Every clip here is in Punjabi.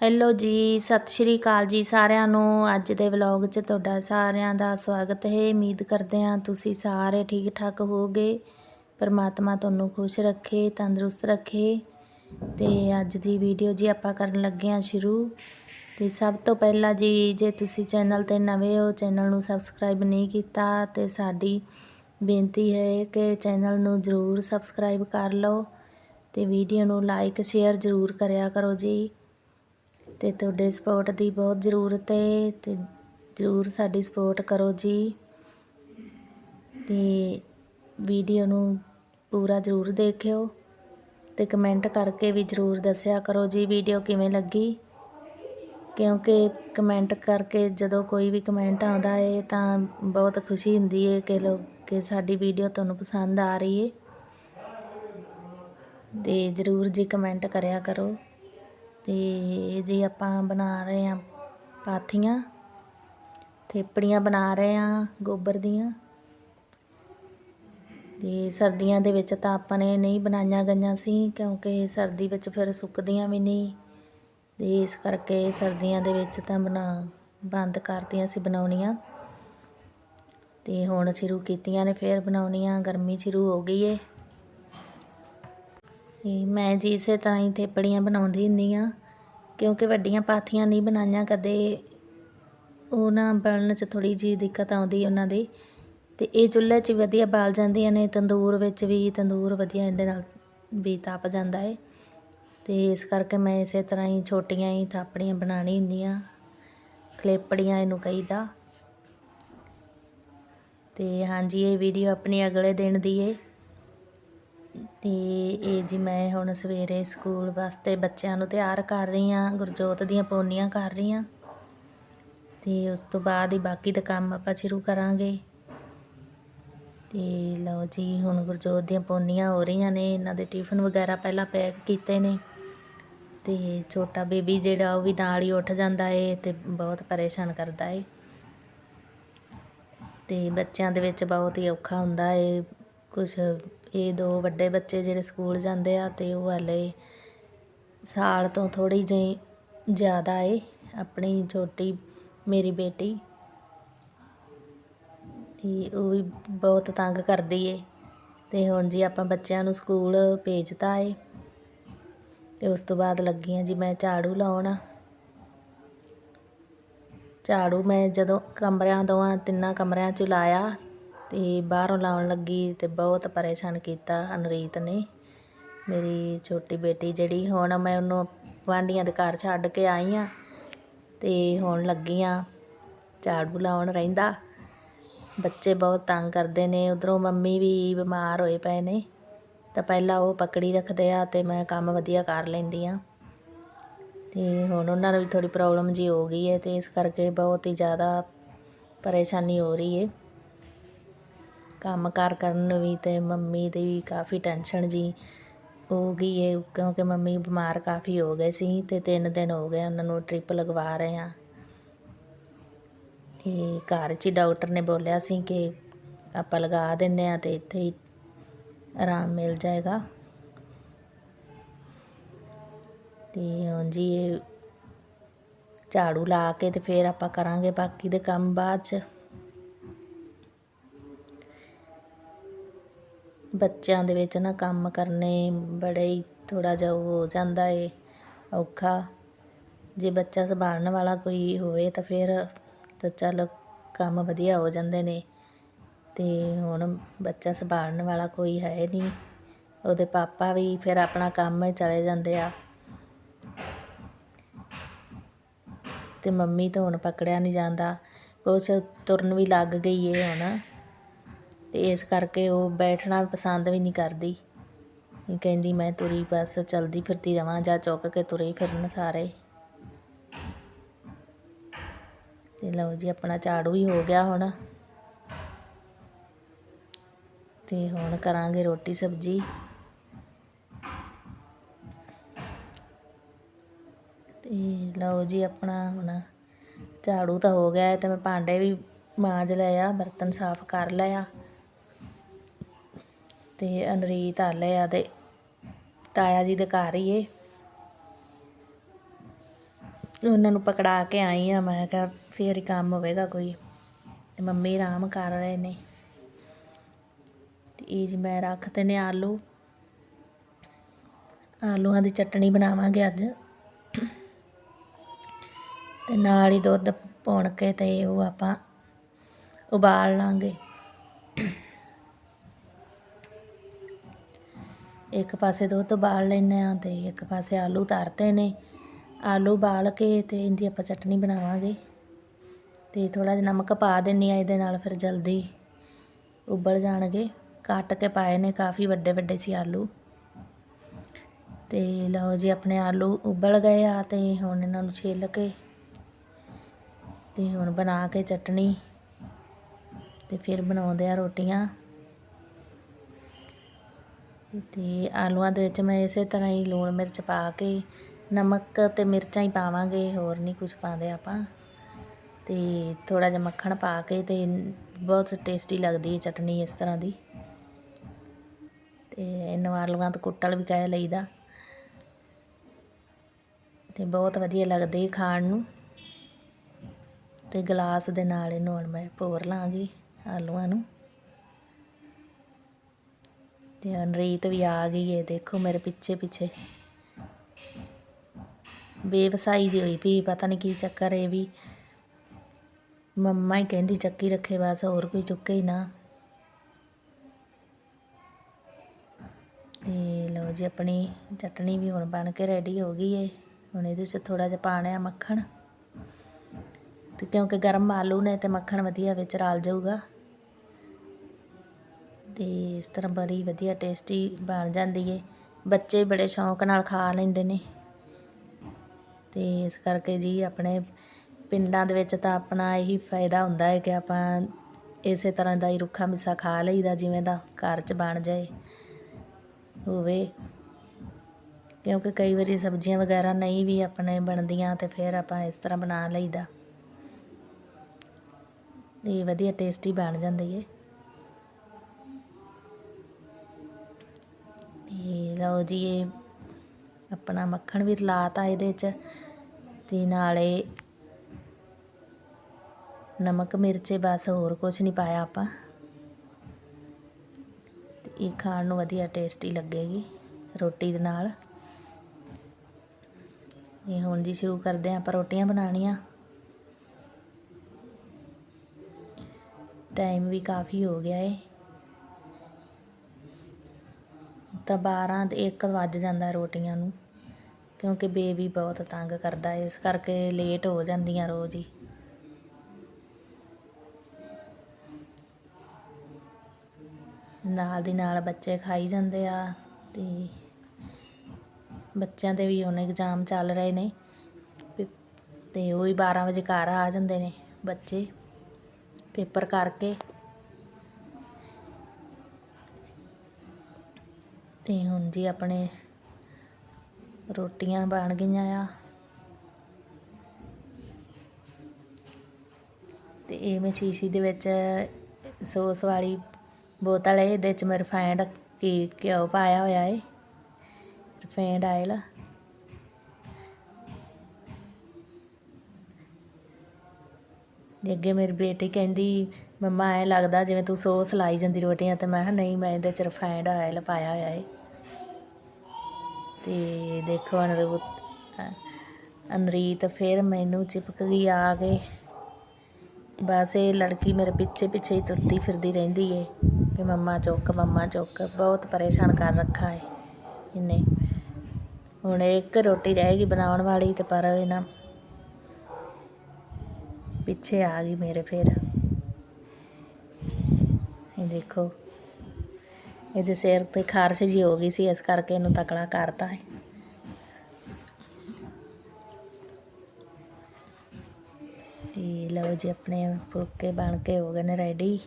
ਹੈਲੋ ਜੀ, ਸਤਿ ਸ਼੍ਰੀ ਅਕਾਲ ਜੀ ਸਾਰਿਆਂ ਨੂੰ। ਅੱਜ ਦੇ ਵਲੌਗ 'ਚ ਤੁਹਾਡਾ ਸਾਰਿਆਂ ਦਾ ਸਵਾਗਤ ਹੈ। ਉਮੀਦ ਕਰਦੇ ਹਾਂ ਤੁਸੀਂ ਸਾਰੇ ਠੀਕ ਠਾਕ ਹੋਗੇ ਪਰਮਾਤਮਾ ਤੁਹਾਨੂੰ ਖੁਸ਼ ਰੱਖੇ, ਤੰਦਰੁਸਤ ਰੱਖੇ। ਤੇ ਅੱਜ ਦੀ ਵੀਡੀਓ ਜੀ ਆਪਾਂ ਕਰਨ ਲੱਗੇ ਹਾਂ ਸ਼ੁਰੂ। ਤੇ ਸਭ ਤੋਂ ਪਹਿਲਾਂ ਜੀ, ਜੇ ਤੁਸੀਂ ਚੈਨਲ ਤੇ ਨਵੇਂ ਹੋ, ਚੈਨਲ ਨੂੰ ਸਬਸਕ੍ਰਾਈਬ ਨਹੀਂ ਕੀਤਾ, ਤੇ ਸਾਡੀ ਬੇਨਤੀ ਹੈ ਕਿ ਚੈਨਲ ਨੂੰ ਜ਼ਰੂਰ ਸਬਸਕ੍ਰਾਈਬ ਕਰ ਲਓ। ਤੇ ਵੀਡੀਓ ਨੂੰ ਲਾਈਕ ਸ਼ੇਅਰ ਜ਼ਰੂਰ ਕਰਿਆ ਕਰੋ ਜੀ। ਤੇ ਤੁਹਾਡੇ ਸਪੋਰਟ ਦੀ ਬਹੁਤ ਜ਼ਰੂਰਤ ਹੈ ਤੇ ਜ਼ਰੂਰ ਸਾਡੀ ਸਪੋਰਟ ਕਰੋ ਜੀ। ਤੇ ਵੀਡੀਓ ਨੂੰ ਪੂਰਾ ਜ਼ਰੂਰ ਦੇਖਿਓ ਤੇ ਕਮੈਂਟ ਕਰਕੇ ਵੀ ਜ਼ਰੂਰ ਦੱਸਿਆ ਕਰੋ ਜੀ ਵੀਡੀਓ ਕਿਵੇਂ ਲੱਗੀ। ਕਿਉਂਕਿ ਕਮੈਂਟ ਕਰਕੇ ਜਦੋਂ ਕੋਈ ਵੀ ਕਮੈਂਟ ਆਉਂਦਾ ਹੈ ਤਾਂ ਬਹੁਤ ਖੁਸ਼ੀ ਹੁੰਦੀ ਹੈ ਕਿ ਲੋਕ ਕਿ ਸਾਡੀ ਵੀਡੀਓ ਤੁਹਾਨੂੰ ਪਸੰਦ ਆ ਰਹੀ ਹੈ ਤੇ ਜ਼ਰੂਰ ਜੀ ਕਮੈਂਟ ਕਰਿਆ ਕਰੋ। ਅਤੇ ਜੇ ਆਪਾਂ ਬਣਾ ਰਹੇ ਹਾਂ ਪਾਥੀਆਂ, ਥੇਪੜੀਆਂ ਬਣਾ ਰਹੇ ਹਾਂ ਗੋਬਰ ਦੀਆਂ, ਤੇ ਸਰਦੀਆਂ ਦੇ ਵਿੱਚ ਤਾਂ ਆਪਾਂ ਨੇ ਨਹੀਂ ਬਣਾਈਆਂ ਗਈਆਂ ਸੀ, ਕਿਉਂਕਿ ਸਰਦੀ ਵਿੱਚ ਫਿਰ ਸੁੱਕਦੀਆਂ ਵੀ ਨਹੀਂ, ਤੇ ਇਸ ਕਰਕੇ ਸਰਦੀਆਂ ਦੇ ਵਿੱਚ ਤਾਂ ਬਣਾ, ਬੰਦ ਕਰਤੀਆਂ ਸੀ ਬਣਾਉਣੀਆਂ। ਤੇ ਹੁਣ ਸ਼ੁਰੂ ਕੀਤੀਆਂ ਨੇ, ਫਿਰ ਬਣਾਉਣੀਆਂ, ਗਰਮੀ ਸ਼ੁਰੂ ਹੋ ਗਈ ਏ। ਤੇ ਮੈਂ ਜੀ ਇਸੇ ਤਰ੍ਹਾਂ ਹੀ ਥੇਪੜੀਆਂ ਬਣਾਉਂਦੀ ਹੁੰਦੀ ਆ ਕਿਉਂਕਿ ਵੱਡੀਆਂ ਪਾਥੀਆਂ ਨਹੀਂ ਬਣਾਈਆਂ ਕਦੇ। ਉਹ ਨਾ ਬਣਨ 'ਚ ਥੋੜੀ ਜੀ ਦਿੱਕਤ ਆਉਂਦੀ ਉਹਨਾਂ ਦੀ। ਤੇ ਇਹ ਚੁੱਲ੍ਹੇ 'ਚ ਵਧੀਆ ਬਾਲ ਜਾਂਦੀਆਂ ਨੇ, ਤੰਦੂਰ ਵਿੱਚ ਵੀ ਤੰਦੂਰ ਵਧੀਆ ਇਹਦੇ ਨਾਲ ਵੀ ਤਪ ਜਾਂਦਾ ਏ। ਤੇ ਇਸ ਕਰਕੇ ਮੈਂ ਇਸੇ ਤਰ੍ਹਾਂ ਹੀ ਛੋਟੀਆਂ ਹੀ ਥਾਪੜੀਆਂ ਬਣਾਣੀ ਹੁੰਦੀਆਂ ਖਲੇਪੜੀਆਂ ਇਹਨੂੰ ਕਹੀਦਾ। ਤੇ ਹਾਂਜੀ, ਇਹ ਵੀਡੀਓ ਆਪਣੀ ਅਗਲੇ ਦਿਨ ਦੀ ਏ। ਤੇ ਇਹ ਜੀ ਮੈਂ ਹੁਣ ਸਵੇਰੇ ਸਕੂਲ ਵਾਸਤੇ ਬੱਚਿਆਂ ਨੂੰ ਤਿਆਰ ਕਰ ਰਹੀ ਹਾਂ, ਗੁਰਜੋਤ ਦੀਆਂ ਪੌਨੀਆਂ ਕਰ ਰਹੀ ਹਾਂ। ਤੇ ਉਸ ਤੋਂ ਬਾਅਦ ਹੀ ਬਾਕੀ ਦਾ ਕੰਮ ਆਪਾਂ ਸ਼ੁਰੂ ਕਰਾਂਗੇ। ਤੇ ਲਓ ਜੀ, ਹੁਣ ਗੁਰਜੋਤ ਦੀਆਂ ਪੌਨੀਆਂ ਹੋ ਰਹੀਆਂ ਨੇ, ਇਹਨਾਂ ਦੇ ਟਿਫਨ ਵਗੈਰਾ ਪਹਿਲਾਂ ਪੈਕ ਕੀਤੇ ਨੇ। ਤੇ ਛੋਟਾ ਬੇਬੀ ਜਿਹੜਾ ਉਹ ਵੀ ਨਾਲ ਹੀ ਉੱਠ ਜਾਂਦਾ ਏ ਤੇ ਬਹੁਤ ਪਰੇਸ਼ਾਨ ਕਰਦਾ ਏ। ਤੇ ਬੱਚਿਆਂ ਦੇ ਵਿੱਚ ਬਹੁਤ ਹੀ ਔਖਾ ਹੁੰਦਾ ਏ ਕੁਝ ਇਹ ਦੋ ਵੱਡੇ ਬੱਚੇ ਜਿਹੜੇ ਸਕੂਲ ਜਾਂਦੇ ਆ ਤੇ ਉਹ ਹਲੇ ਸਾਲ ਤੋਂ ਥੋੜੀ ਜਿਹੀ ਜ਼ਿਆਦਾ ਏ, ਆਪਣੀ ਛੋਟੀ ਮੇਰੀ ਬੇਟੀ। ਤੇ ਉਹ ਵੀ ਬਹੁਤ ਤੰਗ ਕਰਦੀ ਏ। ਤੇ ਹੁਣ ਜੀ ਆਪਾਂ ਬੱਚਿਆਂ ਨੂੰ ਸਕੂਲ ਭੇਜਤਾ ਏ। ਤੇ ਉਸ ਤੋਂ ਬਾਅਦ ਲੱਗੀ ਆ ਜੀ ਮੈਂ ਝਾੜੂ ਲਾਉਣ। ਝਾੜੂ ਮੈਂ ਜਦੋਂ ਕਮਰਿਆਂ ਦੋਵਾਂ ਤਿੰਨਾਂ ਕਮਰਿਆਂ 'ਚ ਲਾਇਆ ਤੇ ਬਾਹਰੋਂ ਲਾਉਣ ਲੱਗੀ ਤੇ ਬਹੁਤ ਪਰੇਸ਼ਾਨ ਕੀਤਾ ਅਨਰੀਤ ਨੇ। ਮੇਰੀ ਛੋਟੀ ਬੇਟੀ ਜਿਹੜੀ ਹੁਣ ਮੈਂ ਉਹਨੂੰ ਵਾਂਡੀਆਂ ਦੇ ਘਰ ਛੱਡ ਕੇ ਆਈ ਆ ਤੇ ਹੁਣ ਲੱਗੀ ਆ ਝਾੜੂ ਲਾਉਣ ਰਹਿੰਦਾ। ਬੱਚੇ ਬਹੁਤ ਤੰਗ ਕਰਦੇ ਨੇ, ਉਧਰੋਂ ਮੰਮੀ ਵੀ ਬਿਮਾਰ ਹੋਏ ਪਏ ਨੇ। ਤਾਂ ਪਹਿਲਾਂ ਉਹ ਪਕੜੀ ਰੱਖਦੇ ਆ ਤੇ ਮੈਂ ਕੰਮ ਵਧੀਆ ਕਰ ਲੈਂਦੀ ਆ। ਤੇ ਹੁਣ ਉਹਨਾਂ ਨੂੰ ਵੀ ਥੋੜੀ ਪ੍ਰੋਬਲਮ ਜੀ ਹੋ ਗਈ ਹੈ ਤੇ ਇਸ ਕਰਕੇ ਬਹੁਤ ਹੀ ਜ਼ਿਆਦਾ ਪਰੇਸ਼ਾਨੀ ਹੋ ਰਹੀ ਹੈ ਕੰਮ ਕਾਰ ਕਰਨ ਨੂੰ ਵੀ ਅਤੇ ਮੰਮੀ ਦੀ ਵੀ ਕਾਫੀ ਟੈਨਸ਼ਨ ਜੀ। ਹੋ ਗਈ ਹੈ ਕਿਉਂਕਿ ਮੰਮੀ ਬਿਮਾਰ ਕਾਫੀ ਹੋ ਗਏ ਸੀ ਅਤੇ ਤਿੰਨ ਦਿਨ ਹੋ ਗਏ ਉਹਨਾਂ ਨੂੰ ਟ੍ਰਿਪ ਲਗਵਾ ਰਹੇ ਹਾਂ। ਅਤੇ ਘਰ 'ਚ ਹੀ ਡਾਕਟਰ ਨੇ ਬੋਲਿਆ ਸੀ ਕਿ ਆਪਾਂ ਲਗਾ ਦਿੰਦੇ ਹਾਂ ਅਤੇ ਇੱਥੇ ਹੀ ਆਰਾਮ ਮਿਲ ਜਾਏਗਾ। ਅਤੇ ਹੁਣ ਜੀ ਇਹ ਝਾੜੂ ਲਾ ਕੇ ਤੇ ਫਿਰ ਆਪਾਂ ਕਰਾਂਗੇ ਬਾਕੀ ਦੇ ਕੰਮ ਬਾਅਦ 'ਚ। ਬੱਚਿਆਂ ਦੇ ਵਿੱਚ ਨਾ ਕੰਮ ਕਰਨੇ ਬੜੇ ਹੀ ਥੋੜ੍ਹਾ ਜਿਹਾ ਉਹ ਹੋ ਜਾਂਦਾ ਏ, ਔਖਾ। ਜੇ ਬੱਚਾ ਸੰਭਾਲਣ ਵਾਲਾ ਕੋਈ ਹੋਵੇ ਤਾਂ ਫਿਰ ਤਾਂ ਚੱਲ ਕੰਮ ਵਧੀਆ ਹੋ ਜਾਂਦੇ ਨੇ। ਅਤੇ ਹੁਣ ਬੱਚਾ ਸੰਭਾਲਣ ਵਾਲਾ ਕੋਈ ਹੈ ਨਹੀਂ ਉਹਦੇ ਪਾਪਾ ਵੀ ਫਿਰ ਆਪਣਾ ਕੰਮ ਹੀ ਚਲੇ ਜਾਂਦੇ ਆ। ਅਤੇ ਮੰਮੀ ਤਾਂ ਹੁਣ ਪਕੜਿਆ ਨਹੀਂ ਜਾਂਦਾ, ਕੁਛ ਤੁਰਨ ਵੀ ਲੱਗ ਗਈ ਹੈ ਹੁਣ। ਅਤੇ ਇਸ ਕਰਕੇ ਉਹ ਬੈਠਣਾ ਪਸੰਦ ਵੀ ਨਹੀਂ ਕਰਦੀ। ਕਹਿੰਦੀ, ਮੈਂ ਤੁਰੀ ਬਸ, ਚਲਦੀ ਫਿਰਦੀ ਰਵਾਂ, ਜਾਂ ਚੁੱਕ ਕੇ ਤੁਰੇ ਫਿਰਨ ਸਾਰੇ। ਤੇ ਲਓ ਜੀ, ਆਪਣਾ ਝਾੜੂ ਹੀ ਹੋ ਗਿਆ ਹੁਣ। ਤੇ ਹੁਣ ਕਰਾਂਗੇ ਰੋਟੀ ਸਬਜੀ। ਤੇ ਲਓ ਜੀ, ਆਪਣਾ ਹੁਣ ਝਾੜੂ ਤਾਂ ਹੋ ਗਿਆ ਤੇ ਮੈਂ ਭਾਂਡੇ ਵੀ ਮਾਂਜ ਲਿਆ ਬਰਤਨ ਸਾਫ਼ ਕਰ ਲਿਆ ਤੇ ਅਨਰੀਤ ਆ ਲਿਆ ਤੇ ਤਾਇਆ ਜੀ ਦੇ ਘਰ ਹੀ ਏ। ਉਹਨਾਂ ਨੂੰ ਪਕੜਾ ਕੇ ਆਈ ਆ, ਮੈਂ ਕਿਹਾ ਫੇਰ ਹੀ ਕੰਮ ਹੋਵੇਗਾ ਕੋਈ। ਤੇ ਮੰਮੀ ਆਰਾਮ ਕਰ ਰਹੇ ਨੇ। ਤੇ ਇਹ ਜੀ ਮੈਂ ਰੱਖਤੇ ਨੇ ਆਲੂ। ਆਲੂਆਂ ਦੀ ਚਟਣੀ ਬਣਾਵਾਂਗੇ ਅੱਜ। ਤੇ ਨਾਲ ਹੀ ਦੁੱਧ ਪਾਉਣ ਕੇ ਤੇ ਉਹ ਆਪਾਂ ਉਬਾਲ ਲਾਂਗੇ। ਇੱਕ ਪਾਸੇ ਦੁੱਧ ਉਬਾਲ ਲੈਂਦੇ ਹਾਂ ਅਤੇ ਇੱਕ ਪਾਸੇ ਆਲੂ ਤਰਤੇ ਨੇ। ਆਲੂ ਉਬਾਲ ਕੇ ਅਤੇ ਇਹਦੀ ਆਪਾਂ ਚਟਨੀ ਬਣਾਵਾਂਗੇ। ਅਤੇ ਥੋੜ੍ਹਾ ਜਿਹਾ ਨਮਕ ਪਾ ਦਿੰਨੀ ਆ ਇਹਦੇ ਨਾਲ ਫਿਰ ਜਲਦੀ ਉਬਲ ਜਾਣਗੇ। ਕੱਟ ਕੇ ਪਾਏ ਨੇ ਕਾਫੀ ਵੱਡੇ ਵੱਡੇ ਸੀ ਆਲੂ। ਤੇ ਲਓ ਜੀ ਆਪਣੇ ਆਲੂ ਉਬਲ ਗਏ ਆ ਤੇ ਹੁਣ ਇਹਨਾਂ ਨੂੰ ਛਿੱਲ ਕੇ ਤੇ ਹੁਣ ਬਣਾ ਕੇ ਚਟਣੀ ਤੇ ਫਿਰ ਬਣਾਉਂਦੇ ਆ ਰੋਟੀਆਂ। ਤੇ ਆਲੂਆਂ ਦੇ ਵਿੱਚ ਮੈਂ ਇਸੇ ਤਰ੍ਹਾਂ ਹੀ ਲੂਣ ਮਿਰਚ ਪਾ ਕੇ, ਨਮਕ ਤੇ ਮਿਰਚਾਂ ਹੀ ਪਾਵਾਂਗੇ, ਹੋਰ ਨਹੀਂ ਕੁਝ ਪਾਉਂਦੇ ਆਪਾਂ। ਤੇ ਥੋੜਾ ਜਿਹਾ ਮੱਖਣ ਪਾ ਕੇ ਤੇ ਬਹੁਤ ਟੇਸਟੀ ਲੱਗਦੀ ਹੈ ਚਟਨੀ ਇਸ ਤਰ੍ਹਾਂ ਦੀ। ਤੇ ਇਹਨੂੰ ਆਲੂਆਂ ਤੋਂ ਕੁੱਟਲ ਵੀ ਕਹਿ ਲਈਦਾ। ਤੇ ਬਹੁਤ ਵਧੀਆ ਲੱਗਦੀ ਖਾਣ ਨੂੰ। ਤੇ ਗਲਾਸ ਦੇ ਨਾਲ ਇਹਨੂੰ ਹੁਣ ਮੈਂ ਭੋਰ ਲਾਂਗੀ ਆਲੂਆਂ ਨੂੰ। ਤੇ ਅਨਰੀਤ ਵੀ ਆ ਗਈ ਏ, ਦੇਖੋ ਮੇਰੇ ਪਿੱਛੇ ਪਿੱਛੇ। ਬੇਵਸਾਈ ਜੀ ਹੋਈ ਵੀ, ਪਤਾ ਨਹੀਂ ਕੀ ਚੱਕਰ ਏ ਵੀ। ਮੰਮਾ ਹੀ ਕਹਿੰਦੀ ਚੱਕੀ ਰੱਖੇ, ਬਸ ਹੋਰ ਕੋਈ ਚੁੱਕੇ ਹੀ ਨਾ। ਤੇ ਲਓ ਜੀ, ਆਪਣੀ ਚਟਣੀ ਵੀ ਹੁਣ ਬਣ ਕੇ ਰੈਡੀ ਹੋ ਗਈ ਏ। ਹੁਣ ਇਹਦੇ 'ਚ ਥੋੜਾ ਜਿਹਾ ਪਾਣਾ ਆ ਮੱਖਣ। ਤੇ ਕਿਉਂਕਿ ਗਰਮ ਆਲੂ ਨੇ ਤੇ ਮੱਖਣ ਵਧੀਆ ਵਿੱਚ ਰਲ ਜਾਊਗਾ। ਅਤੇ ਇਸ ਤਰ੍ਹਾਂ ਬੜੀ ਵਧੀਆ ਟੇਸਟੀ ਬਣ ਜਾਂਦੀ ਹੈ ਬੱਚੇ ਬੜੇ ਸ਼ੌਂਕ ਨਾਲ ਖਾ ਲੈਂਦੇ ਨੇ। ਅਤੇ ਇਸ ਕਰਕੇ ਜੀ ਆਪਣੇ ਪਿੰਡਾਂ ਦੇ ਵਿੱਚ ਤਾਂ ਆਪਣਾ ਇਹੀ ਫਾਇਦਾ ਹੁੰਦਾ ਹੈ ਕਿ ਆਪਾਂ ਇਸੇ ਤਰ੍ਹਾਂ ਦਾ ਹੀ ਰੁੱਖਾ ਮਿੱਸਾ ਖਾ ਲਈਦਾ ਜਿਵੇਂ ਦਾ ਘਰ 'ਚ ਬਣ ਜਾਏ। ਹੋਵੇ। ਕਿਉਂਕਿ ਕਈ ਵਾਰੀ ਸਬਜ਼ੀਆਂ ਵਗੈਰਾ ਨਹੀਂ ਵੀ ਆਪਣੇ ਬਣਦੀਆਂ ਤੇ ਫਿਰ ਆਪਾਂ ਇਸ ਤਰ੍ਹਾਂ ਬਣਾ ਲਈਦਾ। ਇਹ ਵਧੀਆ ਟੇਸਟੀ ਬਣ ਜਾਂਦੀ ਏ। ਇਹ ਲਓ ਜੀ, ਇਹ ਆਪਣਾ ਮੱਖਣ ਵੀ ਰਲਾਤਾ ਇਹਦੇ 'ਚ ਤੇ ਨਾਲੇ ਨਮਕ, ਮਿਰਚੇ ਬਸ ਹੋਰ ਕੁਝ ਨਹੀਂ ਪਾਇਆ ਆਪਾਂ। ਇਹ ਖਾਣ ਨੂੰ ਵਧੀਆ ਟੇਸਟੀ ਲੱਗੇਗੀ ਰੋਟੀ ਦੇ ਨਾਲ। ਇਹ ਹੁਣ ਜੀ ਸ਼ੁਰੂ ਕਰਦੇ ਆਂ ਆਪਾਂ ਰੋਟੀਆਂ ਬਣਾਉਣੀਆਂ। ਟਾਈਮ ਵੀ ਕਾਫੀ ਹੋ ਗਿਆ ਏ। ਤਾਂ 12 ਤੇ 1 ਵੱਜ ਜਾਂਦਾ ਰੋਟੀਆਂ ਨੂੰ, ਕਿਉਂਕਿ ਬੇਬੀ ਬਹੁਤ ਤੰਗ ਕਰਦਾ, ਇਸ ਕਰਕੇ ਲੇਟ ਹੋ ਜਾਂਦੀਆਂ ਰੋਜ਼ ਹੀ। ਨਾਲ ਦੀ ਨਾਲ ਬੱਚੇ ਖਾਈ ਜਾਂਦੇ ਆ ਤੇ ਬੱਚਿਆਂ ਦੇ ਵੀ ਹੁਣ ਐਗਜ਼ਾਮ ਚੱਲ ਰਹੇ ਨੇ, ਪੇ- ਤੇ ਉਹ ਹੀ 12 ਵਜੇ ਘਰ ਆ ਜਾਂਦੇ ਨੇ ਬੱਚੇ, ਪੇਪਰ ਕਰਕੇ। ਤੇ ਹੁਣ ਜੀ ਆਪਣੇ ਰੋਟੀਆਂ ਬਣ ਗਈਆਂ ਆ। ਤੇ ਇਹ ਮੈਂ ਸ਼ੀਸ਼ੀ ਦੇ ਵਿੱਚ ਸੋਸ ਵਾਲੀ ਬੋਤਲ ਹੈ ਇਹਦੇ ਚ ਮੈਂ ਰਿਫਾਈਂਡ ਕੀ ਘਿਓ ਪਾਇਆ ਹੋਇਆ ਹੈ ਰਿਫਾਈਂਡ ਆਇਲ। ਤੇ ਅੱਗੇ ਮੇਰੀ ਬੇਟੀ ਕਹਿੰਦੀ, ਮੰਮਾ, ਐ ਲੱਗਦਾ ਜਿਵੇਂ ਤੂੰ ਸੋਸ ਲਾਈ ਜਾਂਦੀ ਰੋਟੀਆਂ ਤੇ। ਮੈਂ ਕਿਹਾ, ਨਹੀਂ, ਮੈਂ ਇਹਦੇ ਚ ਰਿਫਾਈਂਡ ਆਇਲ ਪਾਇਆ ਹੋਇਆ ਹੈ ਤੇ ਦੇਖੋ ਅਨਰੂ ਅਨਰੀਤ ਫਿਰ ਮੈਨੂੰ ਚਿਪਕ ਗਈ ਆ ਕੇ। ਬਸ ਇਹ ਲੜਕੀ ਮੇਰੇ ਪਿੱਛੇ ਪਿੱਛੇ ਹੀ ਤੁਰਦੀ ਫਿਰਦੀ ਰਹਿੰਦੀ ਏ ਕਿ ਮੰਮਾ ਚੁੱਕ ਮੰਮਾ ਚੁੱਕ, ਬਹੁਤ ਪਰੇਸ਼ਾਨ ਕਰ ਰੱਖਾ ਏ ਇਹਨੇ। ਹੁਣ ਇੱਕ ਰੋਟੀ ਰਹਿ ਗਈ ਬਣਾਉਣ ਵਾਲੀ ਤੇ ਪਰ ਇਹ ਨਾ ਪਿੱਛੇ ਆ ਗਈ ਮੇਰੇ ਫਿਰ। ਇਹ ਦੇਖੋ। ਇਹਦੇ ਸਿਰ ਤੇ ਖਾਰਸ਼ ਜੀ ਹੋ ਗਈ ਸੀ, ਇਸ ਕਰਕੇ ਇਹਨੂੰ ਤਕੜਾ ਕਰਤਾ ਹੈ ਤੇ ਲਓ ਜੀ, ਆਪਣੇ ਫੁਲਕੇ ਬਣ ਕੇ ਹੋ ਗਏ ਨੇ ਰੈਡੀ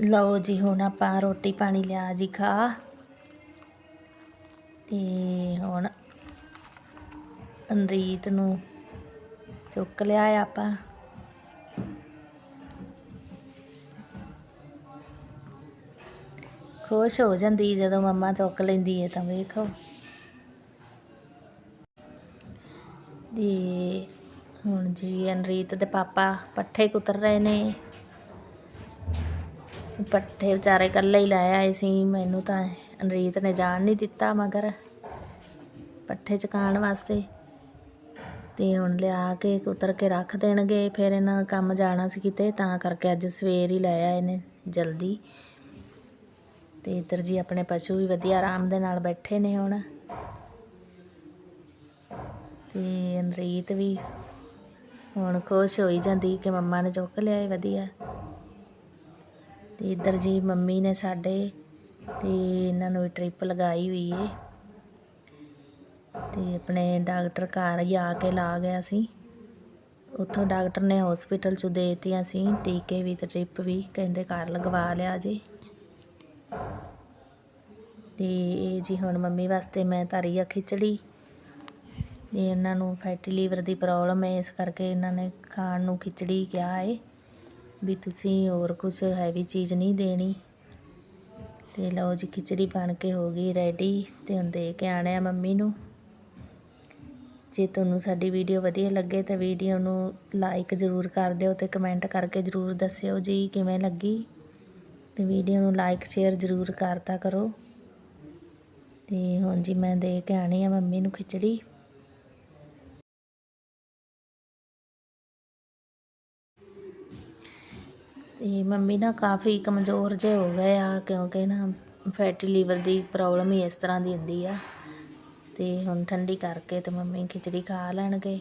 ਲਓ ਜੀ, ਹੁਣ ਆਪਾਂ ਰੋਟੀ ਪਾਣੀ ਲਿਆ ਜੀ ਖਾ। ਤੇ ਹੁਣ ਅਨਰੀਤ ਨੂੰ ਚੁੱਕ ਲਿਆ ਆਪਾਂ। ਖੁਸ਼ ਹੋ ਜਾਂਦੀ ਜਦੋਂ ਮੰਮਾ ਚੁੱਕ ਲੈਂਦੀ ਹੈ, ਤਾਂ ਵੇਖੋ। ਤੇ ਹੁਣ ਜੀ, ਅਨਰੀਤ ਦੇ ਪਾਪਾ ਪੱਠੇ ਕੁਤਰ ਰਹੇ ਨੇ। ਪੱਠੇ ਵਿਚਾਰੇ ਇਕੱਲੇ ਹੀ ਲੈ ਆਏ ਸੀ, ਮੈਨੂੰ ਤਾਂ ਅਨਰੀਤ ਨੇ ਜਾਣ ਨਹੀਂ ਦਿੱਤਾ, ਮਗਰ ਪੱਠੇ ਚਕਾਉਣ ਵਾਸਤੇ। ਤੇ ਹੁਣ ਲਿਆ ਕੇ ਕੁਤਰ ਕੇ ਰੱਖ ਦੇਣਗੇ, ਫਿਰ ਇਹਨਾਂ ਨੂੰ ਕੰਮ ਜਾਣਾ ਸੀ ਕਿਤੇ, ਤਾਂ ਕਰਕੇ ਅੱਜ ਸਵੇਰ ਹੀ ਲਾਇਆ ਇਹਨੇ ਜਲਦੀ। ਤੇ ਇੱਧਰ ਜੀ ਆਪਣੇ ਪਸ਼ੂ ਵੀ ਵਧੀਆ ਆਰਾਮ ਦੇ ਨਾਲ ਬੈਠੇ ਨੇ ਹੁਣ। ਤੇ ਅਨਰੀਤ ਵੀ ਹੁਣ ਖੁਸ਼ ਹੋਈ ਜਾਂਦੀ ਕਿ ਮੰਮਾ ਨੇ ਚੁੱਕ ਲਿਆ ਹੈ ਵਧੀਆ। ਤੇ ਇੱਧਰ ਜੀ ਮੰਮੀ ਨੇ ਸਾਡੇ ਤੇ ਇਹਨਾਂ ਨੂੰ ਟ੍ਰਿਪ ਲਗਾਈ ਹੋਈ ਏ। ਤੇ ਆਪਣੇ ਡਾਕਟਰ ਘਰ ਹੀ ਆ ਕੇ ਲਾ ਗਿਆ ਸੀ। ਉੱਥੋਂ ਡਾਕਟਰ ਨੇ ਹਸਪੀਟਲ ਚ ਦੇਤੀਆਂ ਸੀ, ਟੀਕੇ ਵੀ ਤੇ ਟ੍ਰਿਪ ਵੀ, ਕਹਿੰਦੇ ਘਰ ਲਗਵਾ ਲਿਆ ਜੀ। ਤੇ ਇਹ ਜੀ ਹੁਣ ਮੰਮੀ ਵਾਸਤੇ ਮੈਂ ਧਰੀ ਆ ਖਿਚੜੀ। ਇਹ ਇਹਨਾਂ ਨੂੰ ਫੈਟੀ ਲੀਵਰ ਦੀ ਪ੍ਰੋਬਲਮ ਹੈ, ਇਸ ਕਰਕੇ ਇਹਨਾਂ ਨੇ ਖਾਣ ਨੂੰ ਖਿਚੜੀ ਕਿਹਾ ਹੈ ਵੀ ਤੁਸੀਂ ਹੋਰ ਕੁਝ ਹੈਵੀ ਚੀਜ਼ ਨਹੀਂ ਦੇਣੀ। ਤੇ ਲਓ ਜੀ, ਖਿਚੜੀ ਬਣ ਕੇ ਹੋ ਗਈ ਰੈਡੀ ਤੇ ਹੁਣ ਦੇ ਕੇ ਆਣਿਆ ਮੰਮੀ ਨੂੰ। ਜੇ ਤੁਹਾਨੂੰ ਸਾਡੀ ਵੀਡੀਓ ਵਧੀਆ ਲੱਗੇ ਤਾਂ ਵੀਡੀਓ ਨੂੰ ਲਾਈਕ ਜ਼ਰੂਰ ਕਰ ਦਿਓ ਤੇ ਕਮੈਂਟ ਕਰਕੇ ਜ਼ਰੂਰ ਦੱਸਿਓ ਜੀ ਕਿਵੇਂ ਲੱਗੀ। ਅਤੇ ਵੀਡੀਓ ਨੂੰ ਲਾਈਕ ਸ਼ੇਅਰ ਜ਼ਰੂਰ ਕਰਤਾ ਕਰੋ। ਤੇ ਹੁਣ ਜੀ ਮੈਂ ਦੇ ਕੇ ਆਣੀ ਆ ਮੰਮੀ ਨੂੰ ਖਿਚੜੀ। ਤੇ ਮੰਮੀ ਨਾ ਕਾਫੀ ਕਮਜ਼ੋਰ ਜੇ ਹੋ ਗਏ ਆ, ਕਿਉਂਕਿ ਨਾ ਫੈਟੀ ਲੀਵਰ ਦੀ ਪ੍ਰੋਬਲਮ ਹੀ ਇਸ ਤਰ੍ਹਾਂ ਦੀ ਹੁੰਦੀ ਆ। ਤੇ ਹੁਣ ਠੰਡੀ ਕਰਕੇ ਤੇ ਮੰਮੀ ਖਿਚੜੀ ਖਾ ਲੈਣਗੇ।